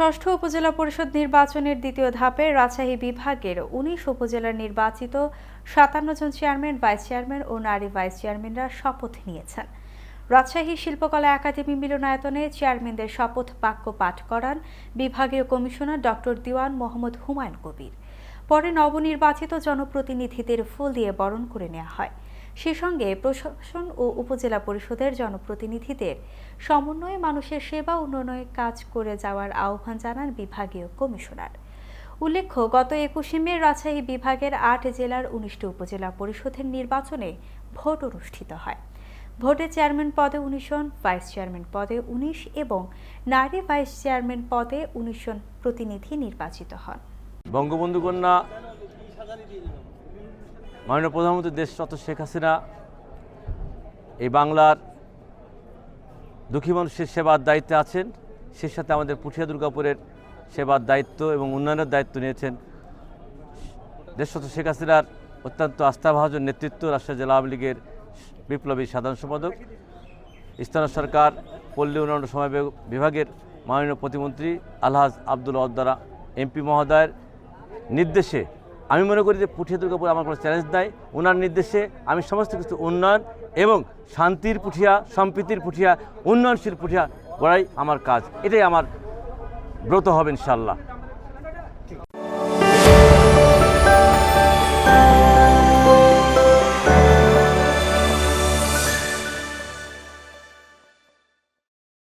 ষষ্ঠ উপজেলা পরিষদ নির্বাচনের দ্বিতীয় ধাপে রাজশাহী বিভাগের উনিশ উপজেলার নির্বাচিত সাতান্ন জন চেয়ারম্যান, ভাইস চেয়ারম্যান ও নারী ভাইস চেয়ারম্যানরা শপথ নিয়েছেন। রাজশাহী শিল্পকলা একাডেমি মিলনায়তনে চেয়ারম্যানদের শপথ বাক্য পাঠ করান বিভাগীয় কমিশনার ডক্টর দিওয়ান মোহাম্মদ হুমায়ুন কবির। পরে নবনির্বাচিত জনপ্রতিনিধিদের ফুল দিয়ে বরণ করে নেওয়া হয়। সে সঙ্গে প্রশাসন ও উপজেলা পরিষদের জনপ্রতিনিধিদের সমন্বয়ে মানুষের সেবা উন্নয়নে কাজ করে যাওয়ার আহ্বান জানান বিভাগীয় কমিশনার। উল্লেখ্য, গত একুশে মে রাজশাহী বিভাগের আট জেলার উনিশটি উপজেলা পরিষদের নির্বাচনে ভোট অনুষ্ঠিত হয়। ভোটে চেয়ারম্যান পদে উনিশ জন, ভাইস চেয়ারম্যান পদে উনিশ এবং নারী ভাইস চেয়ারম্যান পদে উনিশ জন প্রতিনিধি নির্বাচিত হন। বঙ্গবন্ধু কন্যা মাননীয় প্রধানমন্ত্রী দেশরত শেখ হাসিনা, এই বাংলার দুঃখী মানুষের সেবার দায়িত্বে আছেন। সে সাথে আমাদের পুঠিয়া দুর্গাপুরের সেবার দায়িত্ব এবং উন্নয়নের দায়িত্ব নিয়েছেন। দেশরত শেখ হাসিনার অত্যন্ত আস্থাভাজন নেতৃত্ব রাজশাহী জেলা আওয়ামী লীগের বিপ্লবী সাধারণ সম্পাদক, স্থানীয় সরকার, পল্লী উন্নয়ন সময় বিভাগের মাননীয় প্রতিমন্ত্রী আলহাজ আব্দুল অদ্দারা এমপি মহোদয়ের নির্দেশে আমি মনে করি যে পুঠিয়া দুর্গাপুর আমার কোনো চ্যালেঞ্জ নাই। ওনার নির্দেশে আমি সমস্ত কিছু উন্নয়ন এবং শান্তির পুঠিয়া, সম্প্রীতির পুঠিয়া, উন্নয়নশীল পুঠিয়া গড়াই আমার কাজ। এটাই আমার ব্রত হবে ইনশাল্লাহ